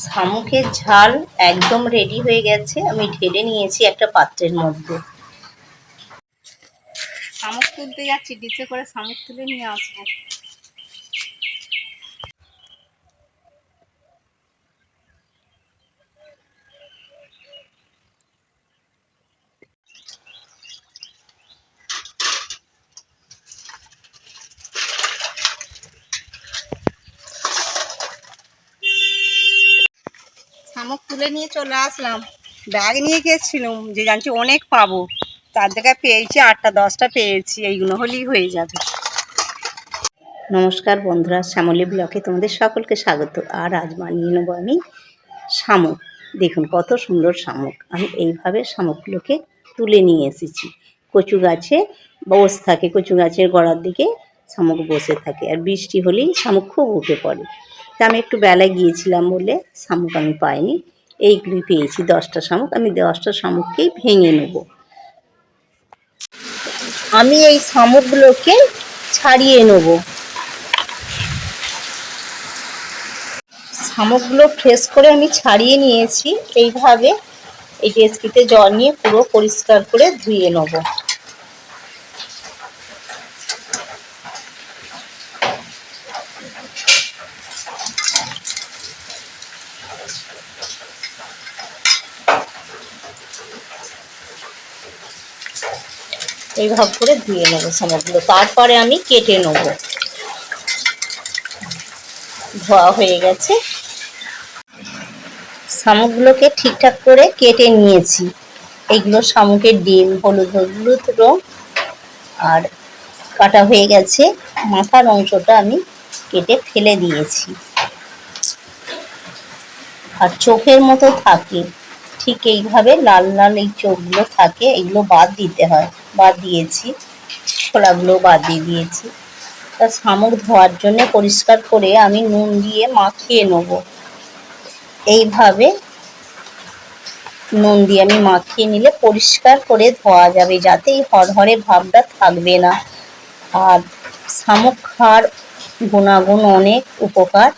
শামুকের ঝাল একদম রেডি হয়ে গেছে। আমি ঢেলে নিয়েছি একটা পাত্রের মধ্যে। শামুক তুলতে যাচ্ছি ডিসে করে শামুক তুলে নিয়ে আসব। শামুক তুলে নিয়ে চলে আসলাম। ব্যাগ নিয়ে গেছিলাম যে জানছি অনেক পাবো। তার জায়গায় পেয়েছি আটটা, দশটা পেয়েছি, এইগুলো হলেই হয়ে যাবে। নমস্কার বন্ধুরা, শ্যামলী ব্লকে তোমাদের সকলকে স্বাগত। আর আজ বানিয়ে নেব আমি শামুক। দেখুন কত সুন্দর শামুক। আমি এইভাবে শামুকগুলোকে তুলে নিয়ে এসেছি। কচু গাছে বস থাকে, কচু গাছের গোড়ার দিকে শামুক বসে থাকে। আর বৃষ্টি হলেই শামুক খুব উঠে পড়ে। তা আমি একটু বেলায় গিয়েছিলাম বলে শামুক আমি পাইনি। এইগুলি পেয়েছি, দশটা শামুক। আমি দশটা শামুককেই ভেঙে নেব। আমি এই শামুকগুলোকে ছাড়িয়ে নেব। শামুকগুলো ফ্রেশ করে আমি ছাড়িয়ে নিয়েছি। এইভাবে এই ডেস্কিতে জল নিয়ে পুরো পরিষ্কার করে ধুয়ে নেব। এইভাবে করে ধুয়ে নেব শামুকগুলো তারপরে আমি কেটে নেব। ধোয়া হয়ে গেছে। শামুকগুলোকে ঠিকঠাক করে কেটে নিয়েছি। এইগুলো শামুকের ডিম, হলুদ হলুদ রং। আর কাটা হয়ে গেছে। মাথার অংশটা আমি কেটে ফেলে দিয়েছি। আর চোখের মতো থাকে। ঠিক এইভাবে লাল লাল এই চোখগুলো থাকে এগুলো বাদ দিতে হয়। বাদ দিয়েছি ছোলাগুলো বাদ দিয়ে দিয়েছি। তা শামুক ধোয়ার জন্য পরিষ্কার করে আমি নুন দিয়ে মাখিয়ে নেব। এইভাবে নুন দিয়ে আমি মাখিয়ে নিলে পরিষ্কার করে ধোয়া যাবে যাতে এই হরহরে ভাবটা থাকবে না। আর শামুক খাওয়ার গুণাগুণ অনেক উপকার।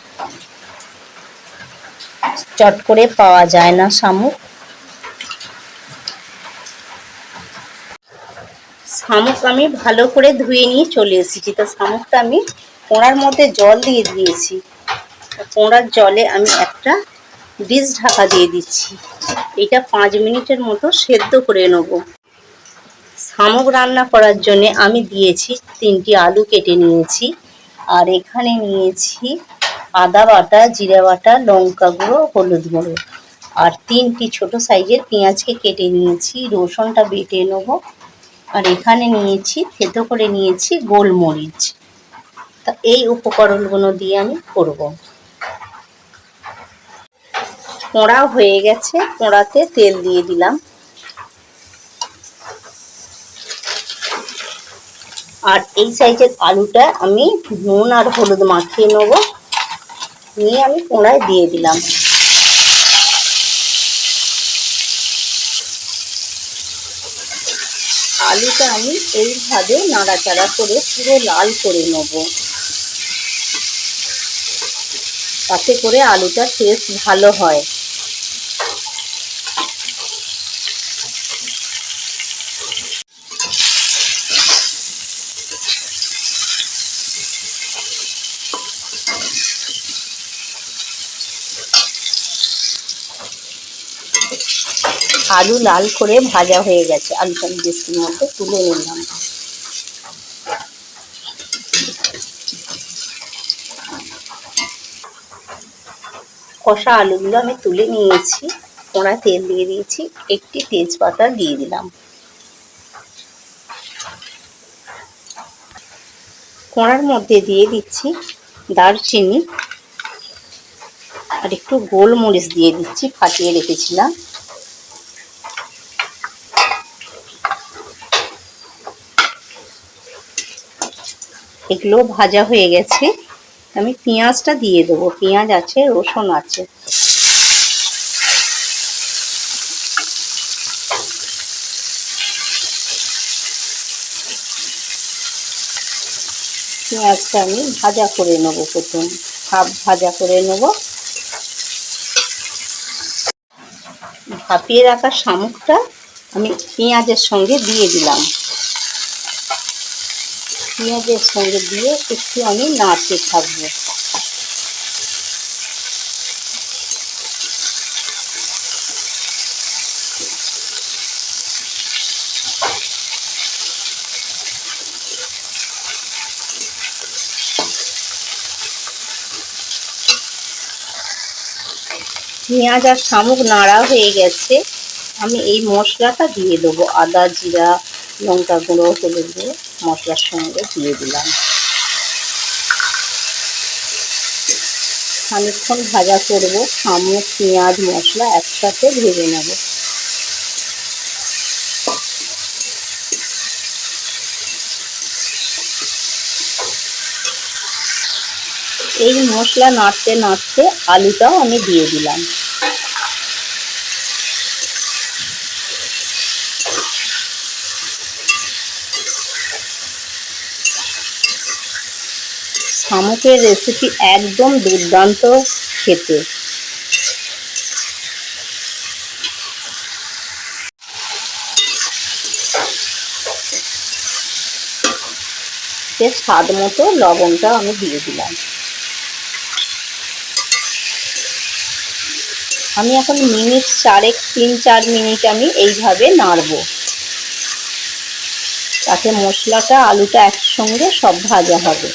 চট করে পাওয়া যায় না শামুক। শামুক আমি ভালো করে ধুয়ে নিয়ে চলে এসেছি। তো শামুকটা আমি কোঁড়ার মধ্যে জল দিয়ে দিয়েছি। কোঁড়ার জলে আমি একটা ডিশ ঢাকা দিয়ে দিচ্ছি। এটা পাঁচ মিনিটের মতো সেদ্ধ করে নেব। শামুক রান্না করার জন্যে আমি দিয়েছি তিনটি আলু কেটে নিয়েছি। আর এখানে নিয়েছি আদা বাটা, জিরা বাটা, লঙ্কা গুঁড়ো, হলুদ গুঁড়ো। আর তিনটি ছোট সাইজের পেঁয়াজকে কেটে নিয়েছি। রসুনটা বেটে নেব। আর এখানে নিয়েছি, থেতো করে নিয়েছি গোলমরিচ। তা এই উপকরণগুলো দিয়ে আমি করব। কোঁড়া হয়ে গেছে কোঁড়াতে তেল দিয়ে দিলাম। আর এই সাইজের আলুটা আমি নুন আর হলুদ মাখিয়ে নেব। নিয়ে আমি কোঁড়ায় দিয়ে দিলাম। আলুটা আমি এইভাবে নাড়াচাড়া করে পুরো লাল করে নেব। তাতে করে আলুটার টেস্ট ভালো হয়। আলু লাল করে ভাজা হয়ে গেছে। আলুটা আমি ডেস্কির মধ্যে তুলে নিলাম। কষা আলুগুলো আমি তুলে নিয়েছি। কোড়া তেল দিয়ে দিয়েছি। একটি তেজপাতা দিয়ে দিলাম। কোড়ার মধ্যে দিয়ে দিচ্ছি দারচিনি। আর একটু গোলমরিচ দিয়ে দিচ্ছি, ফাটিয়ে রেখেছিলাম। এগুলো ভাজা হয়ে গেছে। আমি পেঁয়াজটা দিয়ে দেবো। পেঁয়াজ আছে, রসুন আছে। পেঁয়াজটা আমি ভাজা করে নেব প্রথম। হাফ ভাজা করে নেব। ভাপিয়ে রাখা শামুকটা আমি পেঁয়াজের সঙ্গে দিয়ে দিলাম। পেঁয়াজের সঙ্গে দিয়ে একটু আমি নাড়তে থাকব। পেঁয়াজ আর শামুক নাড়া হয়ে গেছে। আমি এই মশলাটা দিয়ে দেবো আদা, জিরা লঙ্কা গুঁড়ো হলুদ গুঁড়ো, মশলার সঙ্গে দিয়ে দিলাম। খানিকক্ষণ ভাজা করব শামুক পেঁয়াজ, মশলা একসাথে ভেজে নেব। এই মশলা নাড়তে নাড়তে আলুটাও আমি দিয়ে দিলাম। শামুকের রেসিপি একদম দুর্দান্ত খেতে। স্বাদ মতো লবণটা আমি দিয়ে দিলাম। আমি এখন মিনিট চারেক, তিন চার মিনিট আমি এইভাবে নাড়বো। তাতে মশলাটা, আলুটা একসঙ্গে সব ভাজা হবে।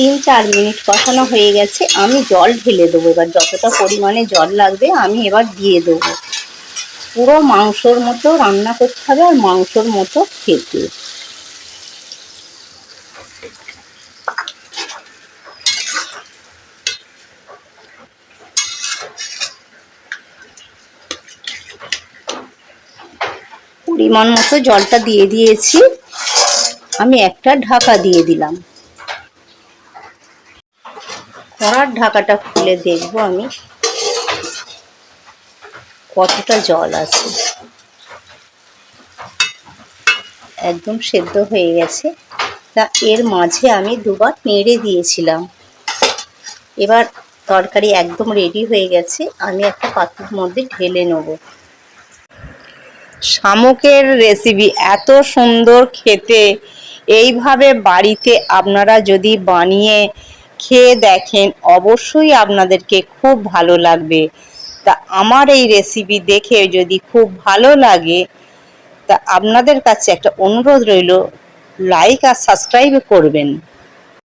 তিন চার মিনিট কষানো হয়ে গেছে, আমি জল ঢেলে দেবো। এবার যতটা পরিমাণে জল লাগবে, আমি এবার দিয়ে দেবো। পুরো মাংসর মতো রান্না করতে হবে আর মাংসর মতো খেতে। পরিমাণ মতো জলটা দিয়ে দিয়েছি। আমি একটা ঢাকা দিয়ে দিলাম। কড়ার ঢাকাটা খুলে দেখব আমি। কতটা জল আছে। একদম সেদ্ধ হয়ে গেছে। তা এর মাঝে আমি দুবার নেড়ে দিয়েছিলাম। এবার তরকারি একদম রেডি হয়ে গেছে। আমি একটা পাত্রের মধ্যে ঢেলে নেব। শামুকের রেসিপি এত সুন্দর খেতে। এইভাবে বাড়িতে আপনারা যদি বানিয়ে খেয়ে দেখেন, অবশ্যই আপনাদেরকে খুব ভালো লাগবে। তা আমার এই রেসিপি দেখে যদি খুব ভালো লাগে, তা আপনাদের কাছে একটা অনুরোধ রইল লাইক আর সাবস্ক্রাইব করবেন।